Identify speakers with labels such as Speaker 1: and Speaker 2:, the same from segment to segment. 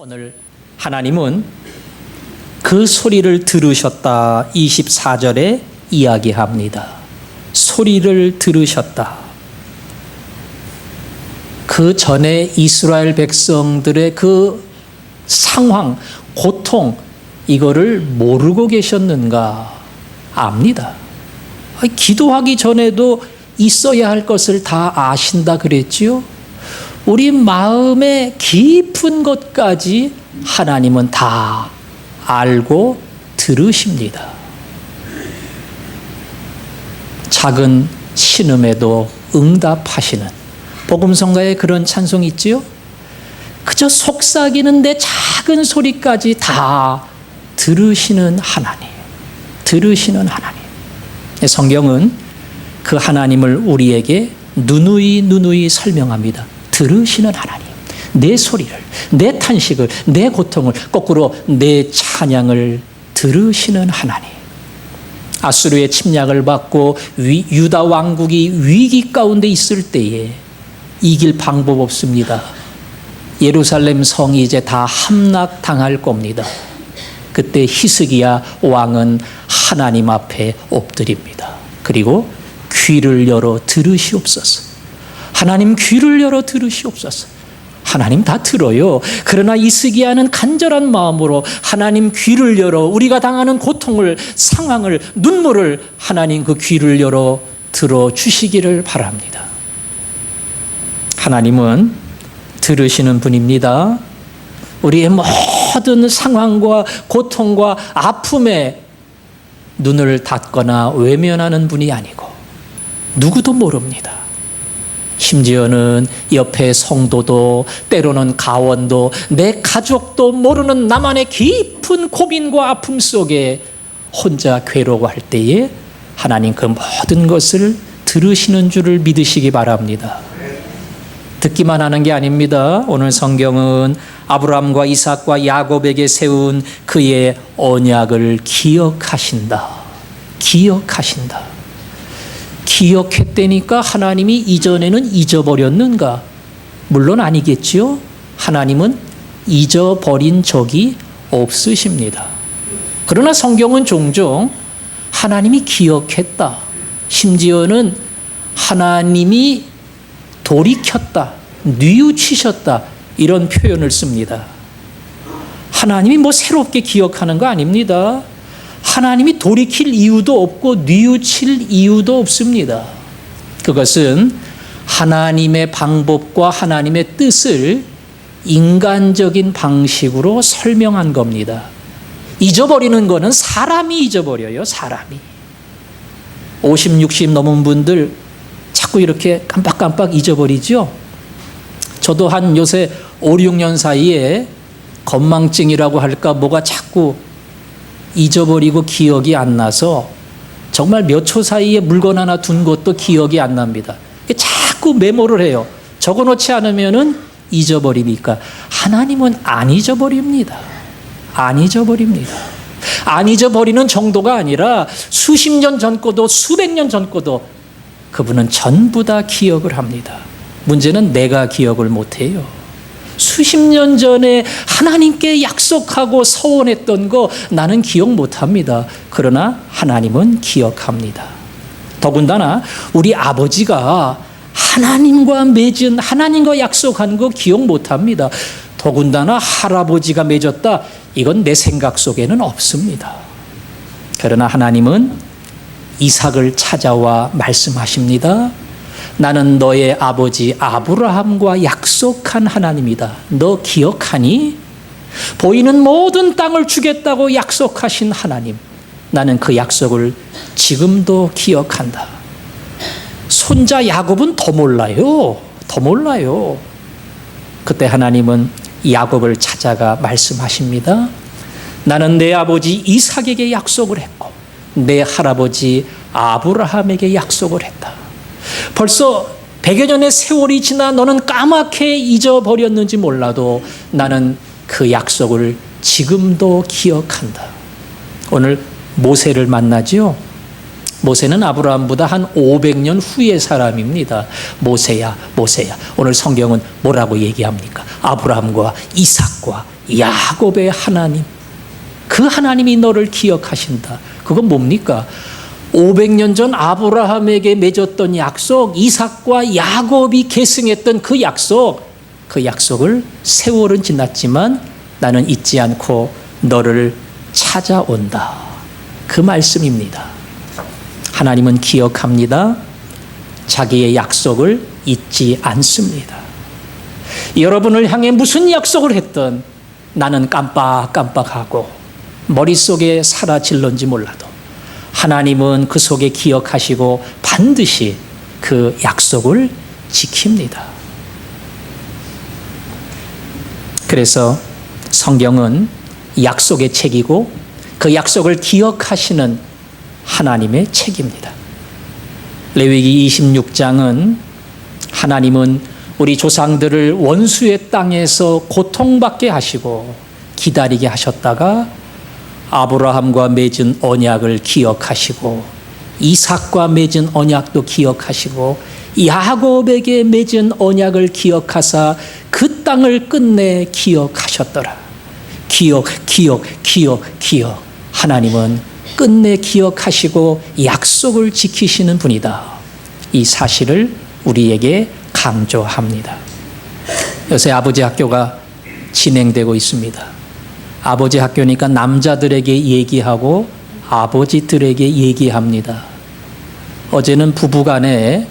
Speaker 1: 오늘 하나님은 그 소리를 들으셨다 24절에 이야기합니다. 소리를 들으셨다. 그 전에 이스라엘 백성들의 그 상황, 고통, 이거를 모르고 계셨는가? 압니다. 기도하기 전에도 있어야 할 것을 다 아신다 그랬지요? 우리 마음의 깊은 것까지 하나님은 다 알고 들으십니다. 작은 신음에도 응답하시는 복음성가에 그런 찬송이 있지요? 그저 속삭이는 내 작은 소리까지 다 들으시는 하나님. 들으시는 하나님. 성경은 그 하나님을 우리에게 누누이 누누이 설명합니다. 들으시는 하나님. 내 소리를, 내 탄식을, 내 고통을, 거꾸로 내 찬양을 들으시는 하나님. 아수르의 침략을 받고 위, 유다 왕국이 위기 가운데 있을 때에 이길 방법 없습니다. 예루살렘 성이 이제 다 함락당할 겁니다. 그때 히스기야 왕은 하나님 앞에 엎드립니다. 그리고 귀를 열어 들으시옵소서. 하나님 귀를 열어 들으시옵소서. 하나님 다 들어요. 그러나 이스기야는 간절한 마음으로 하나님 귀를 열어 우리가 당하는 고통을, 상황을, 눈물을 하나님 그 귀를 열어 들어 주시기를 바랍니다. 하나님은 들으시는 분입니다. 우리의 모든 상황과 고통과 아픔에 눈을 닫거나 외면하는 분이 아니고 누구도 모릅니다. 심지어는 옆에 성도도 때로는 가원도 내 가족도 모르는 나만의 깊은 고민과 아픔 속에 혼자 괴로워할 때에 하나님 그 모든 것을 들으시는 줄을 믿으시기 바랍니다. 듣기만 하는 게 아닙니다. 오늘 성경은 아브라함과 이삭과 야곱에게 세운 그의 언약을 기억하신다. 기억하신다. 기억했다니까 하나님이 이전에는 잊어버렸는가? 물론 아니겠지요. 하나님은 잊어버린 적이 없으십니다. 그러나 성경은 종종 하나님이 기억했다. 심지어는 하나님이 돌이켰다. 뉘우치셨다. 이런 표현을 씁니다. 하나님이 뭐 새롭게 기억하는 거 아닙니다. 하나님이 돌이킬 이유도 없고 뉘우칠 이유도 없습니다. 그것은 하나님의 방법과 하나님의 뜻을 인간적인 방식으로 설명한 겁니다. 잊어버리는 거는 사람이 잊어버려요, 사람이. 50, 60 넘은 분들 자꾸 이렇게 깜빡깜빡 잊어버리죠? 저도 한 요새 5, 6년 사이에 건망증이라고 할까 뭐가 자꾸 잊어버리고 기억이 안 나서 정말 몇 초 사이에 물건 하나 둔 것도 기억이 안 납니다. 자꾸 메모를 해요. 적어 놓지 않으면은 잊어버리니까 하나님은 안 잊어버립니다. 안 잊어버립니다. 안 잊어버리는 정도가 아니라 수십 년 전 거도 수백 년 전 거도 그분은 전부 다 기억을 합니다. 문제는 내가 기억을 못 해요. 수십 년 전에 하나님께 약속하고 서원했던 거 나는 기억 못 합니다. 그러나 하나님은 기억합니다. 더군다나 우리 아버지가 하나님과 맺은 하나님과 약속한 거 기억 못 합니다. 더군다나 할아버지가 맺었다. 이건 내 생각 속에는 없습니다. 그러나 하나님은 이삭을 찾아와 말씀하십니다. 나는 너의 아버지 아브라함과 약속한 하나님이다. 너 기억하니? 보이는 모든 땅을 주겠다고 약속하신 하나님. 나는 그 약속을 지금도 기억한다. 손자 야곱은 더 몰라요. 더 몰라요. 그때 하나님은 야곱을 찾아가 말씀하십니다. 나는 내 아버지 이삭에게 약속을 했고 내 할아버지 아브라함에게 약속을 했다. 벌써 100여 년의 세월이 지나 너는 까맣게 잊어버렸는지 몰라도 나는 그 약속을 지금도 기억한다. 오늘 모세를 만나지요. 모세는 아브라함보다 한 500년 후의 사람입니다. 모세야, 모세야. 오늘 성경은 뭐라고 얘기합니까? 아브라함과 이삭과 야곱의 하나님, 그 하나님이 너를 기억하신다. 그건 뭡니까? 500년 전 아브라함에게 맺었던 약속, 이삭과 야곱이 계승했던 그 약속, 그 약속을 세월은 지났지만 나는 잊지 않고 너를 찾아온다. 그 말씀입니다. 하나님은 기억합니다. 자기의 약속을 잊지 않습니다. 여러분을 향해 무슨 약속을 했던 나는 깜빡깜빡하고 머릿속에 사라질런지 몰라도 하나님은 그 속에 기억하시고 반드시 그 약속을 지킵니다. 그래서 성경은 약속의 책이고 그 약속을 기억하시는 하나님의 책입니다. 레위기 26장은 하나님은 우리 조상들을 원수의 땅에서 고통받게 하시고 기다리게 하셨다가 아브라함과 맺은 언약을 기억하시고 이삭과 맺은 언약도 기억하시고 야곱에게 맺은 언약을 기억하사 그 땅을 끝내 기억하셨더라. 기억, 기억, 기억, 기억. 하나님은 끝내 기억하시고 약속을 지키시는 분이다. 이 사실을 우리에게 강조합니다. 요새 아버지 학교가 진행되고 있습니다. 아버지 학교니까 남자들에게 얘기하고 아버지들에게 얘기합니다. 어제는 부부간에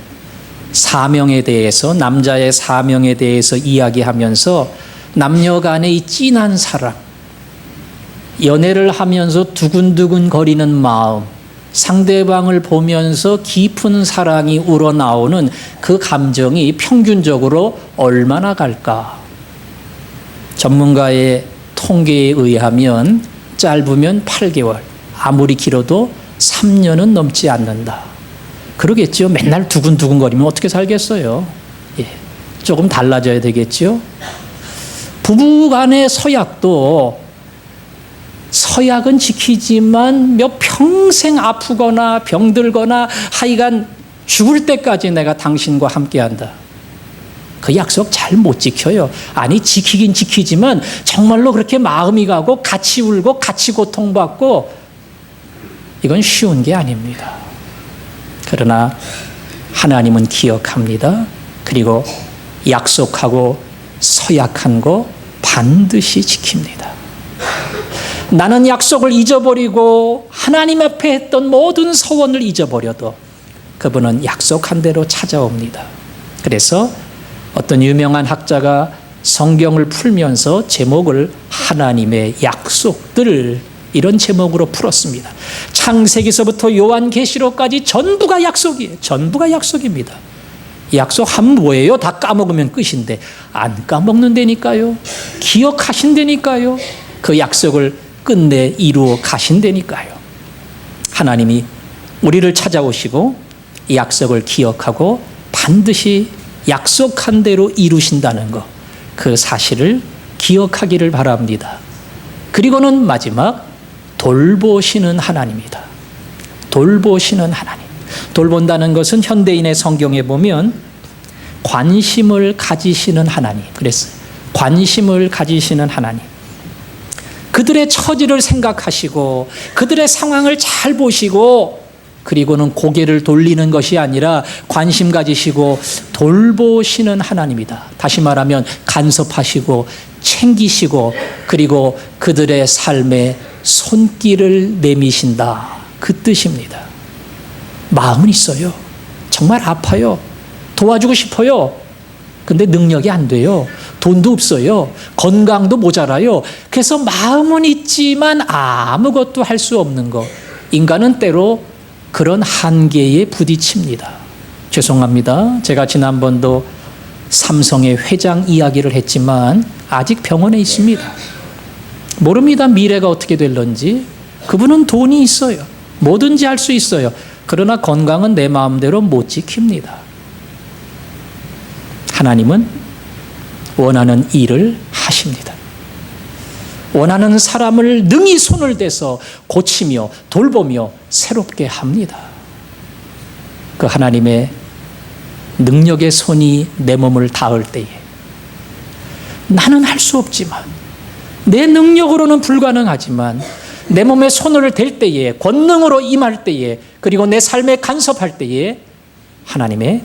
Speaker 1: 사명에 대해서 남자의 사명에 대해서 이야기하면서 남녀 간의 이 진한 사랑, 연애를 하면서 두근두근 거리는 마음, 상대방을 보면서 깊은 사랑이 우러나오는 그 감정이 평균적으로 얼마나 갈까? 전문가의 통계에 의하면 짧으면 8개월, 아무리 길어도 3년은 넘지 않는다. 그러겠죠. 맨날 두근두근거리면 어떻게 살겠어요? 예. 조금 달라져야 되겠죠. 부부 간의 서약도 서약은 지키지만 몇 평생 아프거나 병들거나 하여간 죽을 때까지 내가 당신과 함께 한다. 그 약속 잘 못 지켜요. 아니, 지키긴 지키지만 정말로 그렇게 마음이 가고 같이 울고 같이 고통받고 이건 쉬운 게 아닙니다. 그러나 하나님은 기억합니다. 그리고 약속하고 서약한 거 반드시 지킵니다. 나는 약속을 잊어버리고 하나님 앞에 했던 모든 소원을 잊어버려도 그분은 약속한 대로 찾아옵니다. 그래서 어떤 유명한 학자가 성경을 풀면서 제목을 하나님의 약속들 이런 제목으로 풀었습니다. 창세기서부터 요한계시록까지 전부가 약속이에요. 전부가 약속입니다. 약속하면 뭐예요? 다 까먹으면 끝인데 안 까먹는다니까요. 기억하신다니까요. 그 약속을 끝내 이루어 가신다니까요. 하나님이 우리를 찾아오시고 약속을 기억하고 반드시 약속한 대로 이루신다는 것, 그 사실을 기억하기를 바랍니다. 그리고는 마지막 돌보시는 하나님이다. 돌보시는 하나님. 돌본다는 것은 현대인의 성경에 보면 관심을 가지시는 하나님. 그랬어요. 관심을 가지시는 하나님. 그들의 처지를 생각하시고 그들의 상황을 잘 보시고 그리고는 고개를 돌리는 것이 아니라 관심 가지시고 돌보시는 하나님이다. 다시 말하면 간섭하시고 챙기시고 그리고 그들의 삶에 손길을 내미신다. 그 뜻입니다. 마음은 있어요. 정말 아파요. 도와주고 싶어요. 근데 능력이 안 돼요. 돈도 없어요. 건강도 모자라요. 그래서 마음은 있지만 아무것도 할 수 없는 거. 인간은 때로 그런 한계에 부딪힙니다. 죄송합니다. 제가 지난번도 삼성의 회장 이야기를 했지만 아직 병원에 있습니다. 모릅니다. 미래가 어떻게 될런지. 그분은 돈이 있어요. 뭐든지 할 수 있어요. 그러나 건강은 내 마음대로 못 지킵니다. 하나님은 원하는 일을 하십니다. 원하는 사람을 능히 손을 대서 고치며 돌보며 새롭게 합니다. 그 하나님의 능력의 손이 내 몸을 닿을 때에 나는 할 수 없지만 내 능력으로는 불가능하지만 내 몸에 손을 댈 때에 권능으로 임할 때에 그리고 내 삶에 간섭할 때에 하나님의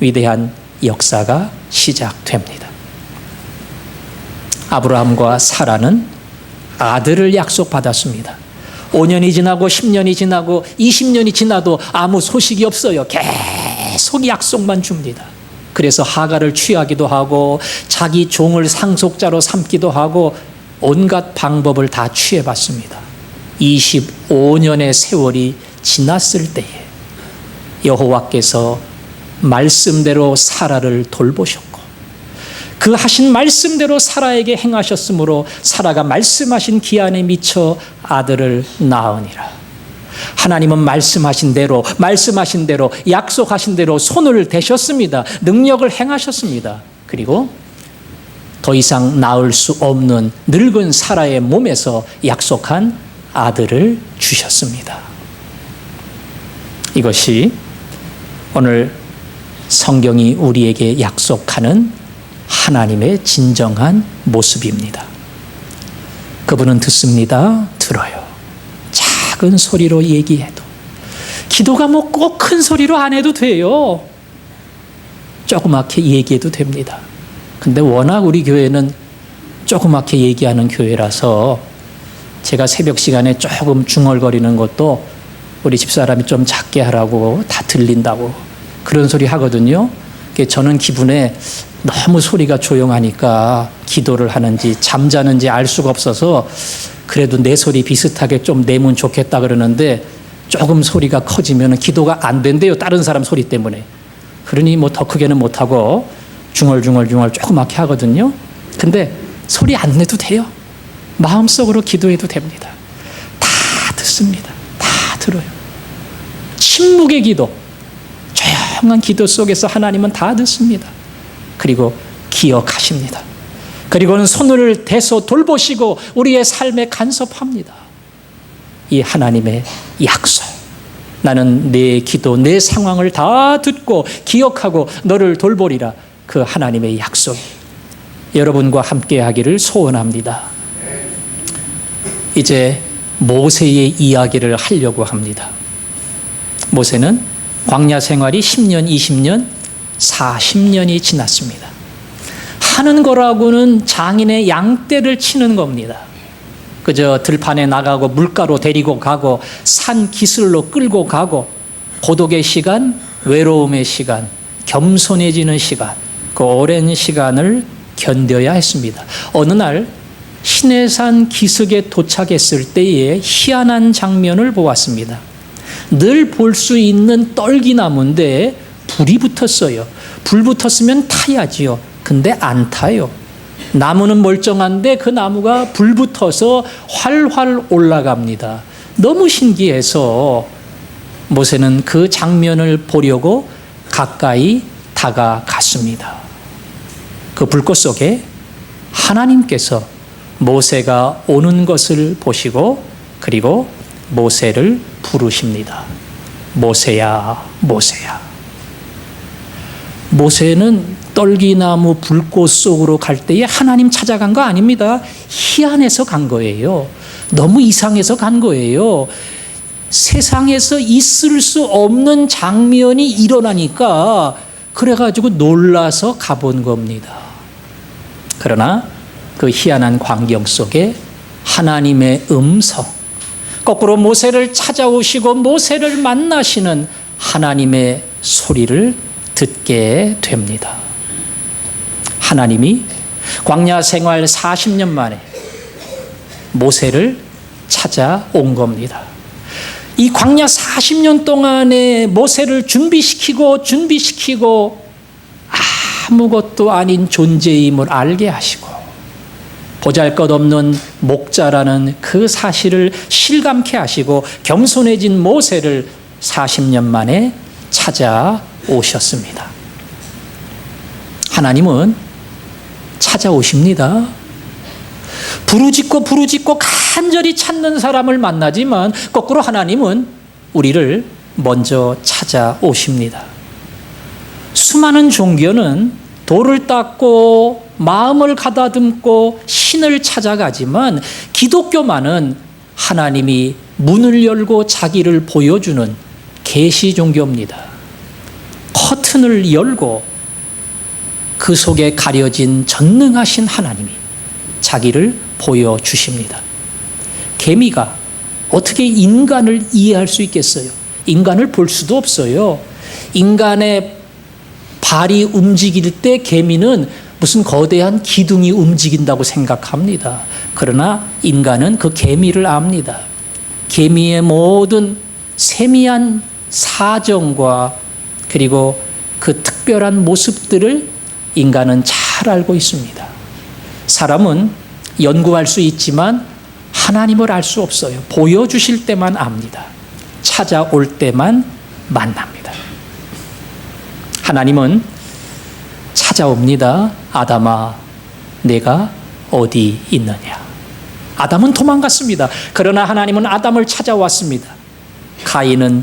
Speaker 1: 위대한 역사가 시작됩니다. 아브라함과 사라는 아들을 약속받았습니다. 5년이 지나고 10년이 지나고 20년이 지나도 아무 소식이 없어요. 계속 약속만 줍니다. 그래서 하가를 취하기도 하고 자기 종을 상속자로 삼기도 하고 온갖 방법을 다 취해봤습니다. 25년의 세월이 지났을 때에 여호와께서 말씀대로 사라를 돌보셨고 그 하신 말씀대로 사라에게 행하셨으므로 사라가 말씀하신 기한에 미쳐 아들을 낳으니라. 하나님은 말씀하신 대로 말씀하신 대로 약속하신 대로 손을 대셨습니다. 능력을 행하셨습니다. 그리고 더 이상 낳을 수 없는 늙은 사라의 몸에서 약속한 아들을 주셨습니다. 이것이 오늘 성경이 우리에게 약속하는 하나님의 진정한 모습입니다. 그분은 듣습니다. 들어요. 작은 소리로 얘기해도. 기도가 뭐 꼭 큰 소리로 안 해도 돼요. 조그맣게 얘기해도 됩니다. 근데 워낙 우리 교회는 조그맣게 얘기하는 교회라서 제가 새벽 시간에 조금 중얼거리는 것도 우리 집사람이 좀 작게 하라고 다 들린다고 그런 소리 하거든요. 저는 기분에 너무 소리가 조용하니까 기도를 하는지 잠자는지 알 수가 없어서 그래도 내 소리 비슷하게 좀 내면 좋겠다 그러는데 조금 소리가 커지면 기도가 안 된대요. 다른 사람 소리 때문에. 그러니 뭐 더 크게는 못하고 중얼중얼중얼 조그맣게 하거든요. 근데 소리 안 내도 돼요. 마음속으로 기도해도 됩니다. 다 듣습니다. 다 들어요. 침묵의 기도, 조용한 기도 속에서 하나님은 다 듣습니다. 그리고 기억하십니다. 그리고는 손을 대서 돌보시고 우리의 삶에 간섭합니다. 이 하나님의 약속. 나는 내 기도, 내 상황을 다 듣고 기억하고 너를 돌보리라. 그 하나님의 약속이 여러분과 함께 하기를 소원합니다. 이제 모세의 이야기를 하려고 합니다. 모세는 광야 생활이 10년, 20년, 40년이 지났습니다. 하는 거라고는 장인의 양떼를 치는 겁니다. 그저 들판에 나가고 물가로 데리고 가고 산 기슬로 끌고 가고 고독의 시간, 외로움의 시간, 겸손해지는 시간, 그 오랜 시간을 견뎌야 했습니다. 어느 날 신해산 기슭에 도착했을 때에 희한한 장면을 보았습니다. 늘 볼 수 있는 떨기나무인데 불이 붙었어요. 불 붙었으면 타야지요. 근데 안 타요. 나무는 멀쩡한데 그 나무가 불 붙어서 활활 올라갑니다. 너무 신기해서 모세는 그 장면을 보려고 가까이 다가갔습니다. 그 불꽃 속에 하나님께서 모세가 오는 것을 보시고 그리고 모세를 부르십니다. 모세야, 모세야. 모세는 떨기나무 불꽃 속으로 갈 때에 하나님 찾아간 거 아닙니다. 희한해서 간 거예요. 너무 이상해서 간 거예요. 세상에서 있을 수 없는 장면이 일어나니까 그래가지고 놀라서 가본 겁니다. 그러나 그 희한한 광경 속에 하나님의 음성, 거꾸로 모세를 찾아오시고 모세를 만나시는 하나님의 소리를 듣게 됩니다. 하나님이 광야 생활 40년 만에 모세를 찾아온 겁니다. 이 광야 40년 동안에 모세를 준비시키고 준비시키고 아무것도 아닌 존재임을 알게 하시고 보잘 것 없는 목자라는 그 사실을 실감케 하시고 겸손해진 모세를 40년 만에 찾아오셨습니다. 하나님은 찾아오십니다. 부르짖고 부르짖고 간절히 찾는 사람을 만나지만 거꾸로 하나님은 우리를 먼저 찾아오십니다. 수많은 종교는 돌을 닦고 마음을 가다듬고 신을 찾아가지만 기독교만은 하나님이 문을 열고 자기를 보여주는 계시 종교입니다. 커튼을 열고 그 속에 가려진 전능하신 하나님이 자기를 보여주십니다. 개미가 어떻게 인간을 이해할 수 있겠어요? 인간을 볼 수도 없어요. 인간의 발이 움직일 때 개미는 무슨 거대한 기둥이 움직인다고 생각합니다. 그러나 인간은 그 개미를 압니다. 개미의 모든 세미한 사정과 그리고 그 특별한 모습들을 인간은 잘 알고 있습니다. 사람은 연구할 수 있지만 하나님을 알 수 없어요. 보여주실 때만 압니다. 찾아올 때만 만납니다. 하나님은 찾아옵니다. 아담아, 내가 어디 있느냐? 아담은 도망갔습니다. 그러나 하나님은 아담을 찾아왔습니다. 가인은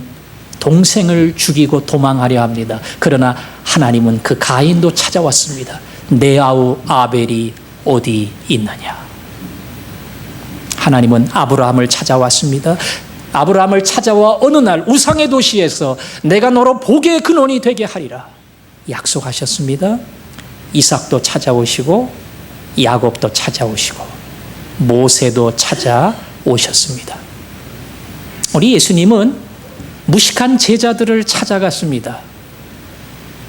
Speaker 1: 동생을 죽이고 도망하려 합니다. 그러나 하나님은 그 가인도 찾아왔습니다. 내 아우 아벨이 어디 있느냐? 하나님은 아브라함을 찾아왔습니다. 아브라함을 찾아와 어느 날 우상의 도시에서 내가 너로 복의 근원이 되게 하리라 약속하셨습니다. 이삭도 찾아오시고 야곱도 찾아오시고 모세도 찾아오셨습니다. 우리 예수님은 무식한 제자들을 찾아갔습니다.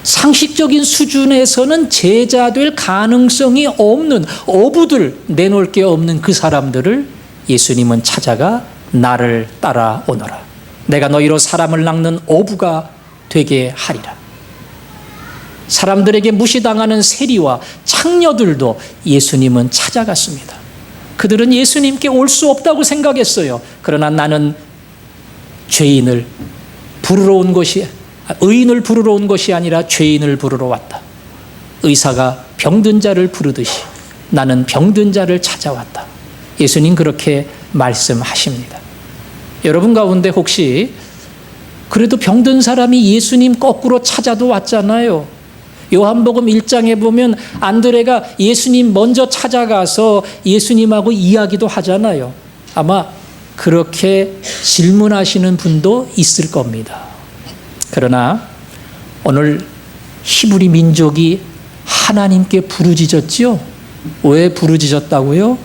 Speaker 1: 상식적인 수준에서는 제자 될 가능성이 없는 어부들 내놓을 게 없는 그 사람들을 예수님은 찾아가 나를 따라오너라. 내가 너희로 사람을 낚는 어부가 되게 하리라. 사람들에게 무시당하는 세리와 창녀들도 예수님은 찾아갔습니다. 그들은 예수님께 올 수 없다고 생각했어요. 그러나 나는 죄인을 부르러 온 것이 의인을 부르러 온 것이 아니라 죄인을 부르러 왔다. 의사가 병든 자를 부르듯이 나는 병든 자를 찾아왔다. 예수님 그렇게 말씀하십니다. 여러분 가운데 혹시 그래도 병든 사람이 예수님 거꾸로 찾아도 왔잖아요. 요한복음 1장에 보면 안드레가 예수님 먼저 찾아가서 예수님하고 이야기도 하잖아요. 아마 그렇게 질문하시는 분도 있을 겁니다. 그러나 오늘 히브리 민족이 하나님께 부르짖었지요. 왜 부르짖었다고요?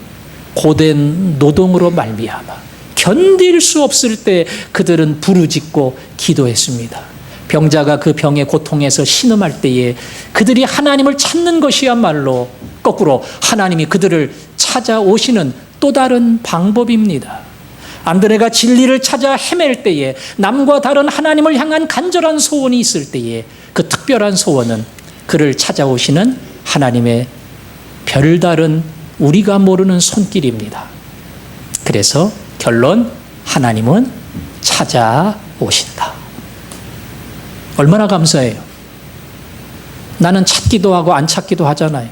Speaker 1: 고된 노동으로 말미암아 견딜 수 없을 때 그들은 부르짖고 기도했습니다. 병자가 그 병의 고통에서 신음할 때에 그들이 하나님을 찾는 것이야말로 거꾸로 하나님이 그들을 찾아오시는 또 다른 방법입니다. 안드레가 진리를 찾아 헤맬 때에 남과 다른 하나님을 향한 간절한 소원이 있을 때에 그 특별한 소원은 그를 찾아오시는 하나님의 별다른 우리가 모르는 손길입니다. 그래서 결론 하나님은 찾아오신다. 얼마나 감사해요. 나는 찾기도 하고 안 찾기도 하잖아요.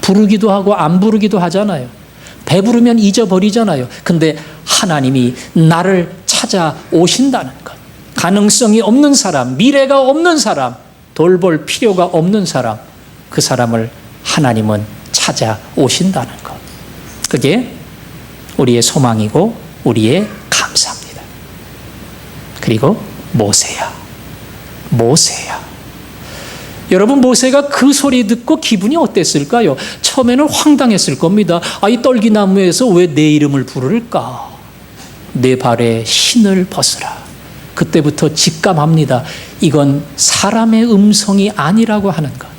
Speaker 1: 부르기도 하고 안 부르기도 하잖아요. 배부르면 잊어버리잖아요. 근데 하나님이 나를 찾아오신다는 것. 가능성이 없는 사람, 미래가 없는 사람, 돌볼 필요가 없는 사람, 그 사람을 하나님은 찾아오신다는 것. 그게 우리의 소망이고 우리의 감사입니다. 그리고 모세야. 모세야. 여러분 모세가 그 소리 듣고 기분이 어땠을까요? 처음에는 황당했을 겁니다. 아, 이 떨기나무에서 왜 내 이름을 부를까? 내 발에 신을 벗으라. 그때부터 직감합니다. 이건 사람의 음성이 아니라고 하는 것.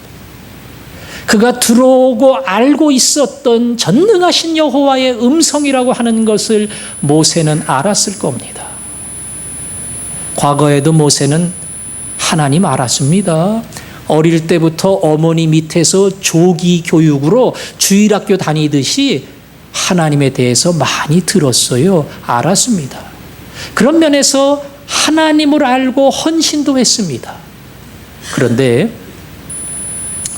Speaker 1: 그가 들어오고 알고 있었던 전능하신 여호와의 음성이라고 하는 것을 모세는 알았을 겁니다. 과거에도 모세는 하나님 알았습니다. 어릴 때부터 어머니 밑에서 조기 교육으로 주일학교 다니듯이 하나님에 대해서 많이 들었어요. 알았습니다. 그런 면에서 하나님을 알고 헌신도 했습니다. 그런데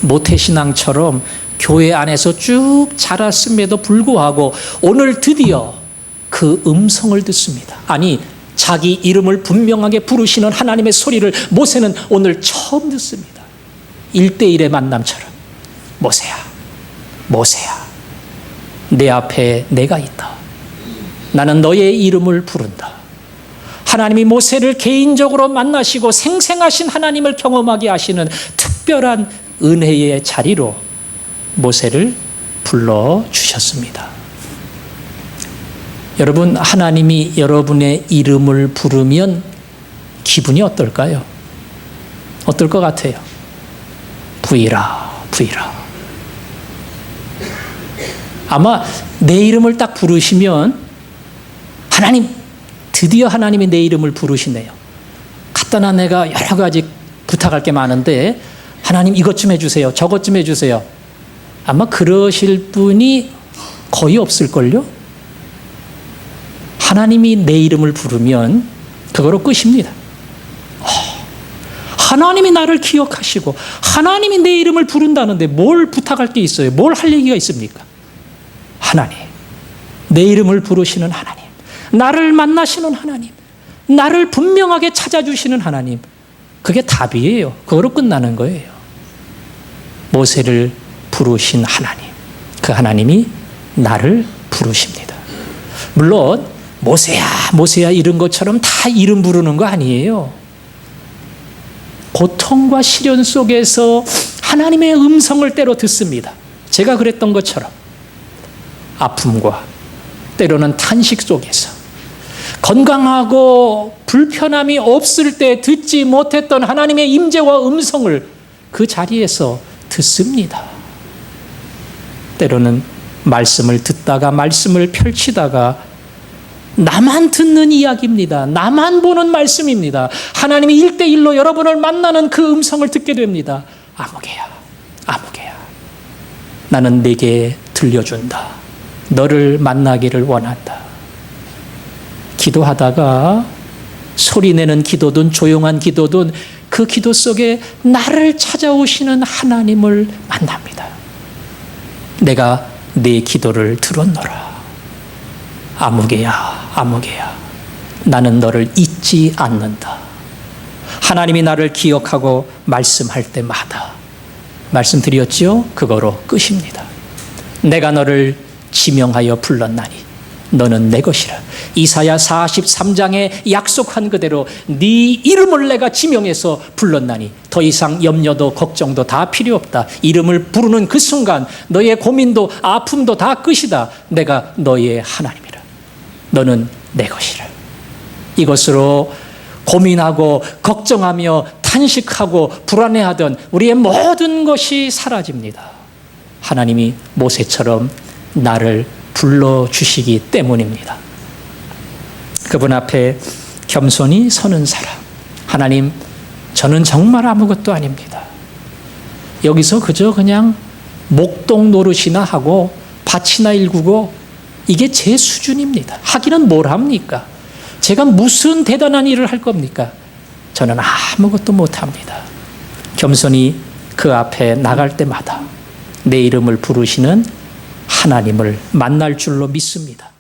Speaker 1: 모태신앙처럼 교회 안에서 쭉 자랐음에도 불구하고 오늘 드디어 그 음성을 듣습니다. 아니, 자기 이름을 분명하게 부르시는 하나님의 소리를 모세는 오늘 처음 듣습니다. 일대일의 만남처럼 모세야, 모세야, 내 앞에 내가 있다. 나는 너의 이름을 부른다. 하나님이 모세를 개인적으로 만나시고 생생하신 하나님을 경험하게 하시는 특별한 은혜의 자리로 모세를 불러 주셨습니다. 여러분, 하나님이 여러분의 이름을 부르면 기분이 어떨까요? 어떨 것 같아요? 부이라, 부이라. 아마 내 이름을 딱 부르시면 하나님, 드디어 하나님이 내 이름을 부르시네요. 갖다 내가 여러 가지 부탁할 게 많은데 하나님 이것 좀 해주세요. 저것 좀 해주세요. 아마 그러실 분이 거의 없을걸요? 하나님이 내 이름을 부르면 그거로 끝입니다. 어, 하나님이 나를 기억하시고 하나님이 내 이름을 부른다는데 뭘 부탁할 게 있어요? 뭘 할 얘기가 있습니까? 하나님. 내 이름을 부르시는 하나님. 나를 만나시는 하나님. 나를 분명하게 찾아주시는 하나님. 그게 답이에요. 그거로 끝나는 거예요. 모세를 부르신 하나님. 그 하나님이 나를 부르십니다. 물론 모세야, 모세야 이런 것처럼 다 이름 부르는 거 아니에요. 고통과 시련 속에서 하나님의 음성을 때로 듣습니다. 제가 그랬던 것처럼 아픔과 때로는 탄식 속에서 건강하고 불편함이 없을 때 듣지 못했던 하나님의 임재와 음성을 그 자리에서 듣습니다. 때로는 말씀을 듣다가 말씀을 펼치다가 나만 듣는 이야기입니다. 나만 보는 말씀입니다. 하나님이 일대일로 여러분을 만나는 그 음성을 듣게 됩니다. 아무개야, 아무개야. 나는 내게 들려준다. 너를 만나기를 원한다. 기도하다가 소리내는 기도든 조용한 기도든 그 기도 속에 나를 찾아오시는 하나님을 만납니다. 내가 내 기도를 들었노라. 아무개야, 아무개야. 나는 너를 잊지 않는다. 하나님이 나를 기억하고 말씀할 때마다 말씀드렸지요? 그거로 끝입니다. 내가 너를 지명하여 불렀나니 너는 내 것이라. 이사야 43장에 약속한 그대로 네 이름을 내가 지명해서 불렀나니 더 이상 염려도 걱정도 다 필요 없다. 이름을 부르는 그 순간 너의 고민도 아픔도 다 끝이다. 내가 너의 하나님이라. 너는 내 것이라. 이것으로 고민하고 걱정하며 탄식하고 불안해하던 우리의 모든 것이 사라집니다. 하나님이 모세처럼 나를 불러주시기 때문입니다. 그분 앞에 겸손히 서는 사람. 하나님, 저는 정말 아무것도 아닙니다. 여기서 그저 그냥 목동 노릇이나 하고 밭이나 일구고 이게 제 수준입니다. 하기는 뭘 합니까? 제가 무슨 대단한 일을 할 겁니까? 저는 아무것도 못합니다. 겸손히 그 앞에 나갈 때마다 내 이름을 부르시는 하나님을 만날 줄로 믿습니다.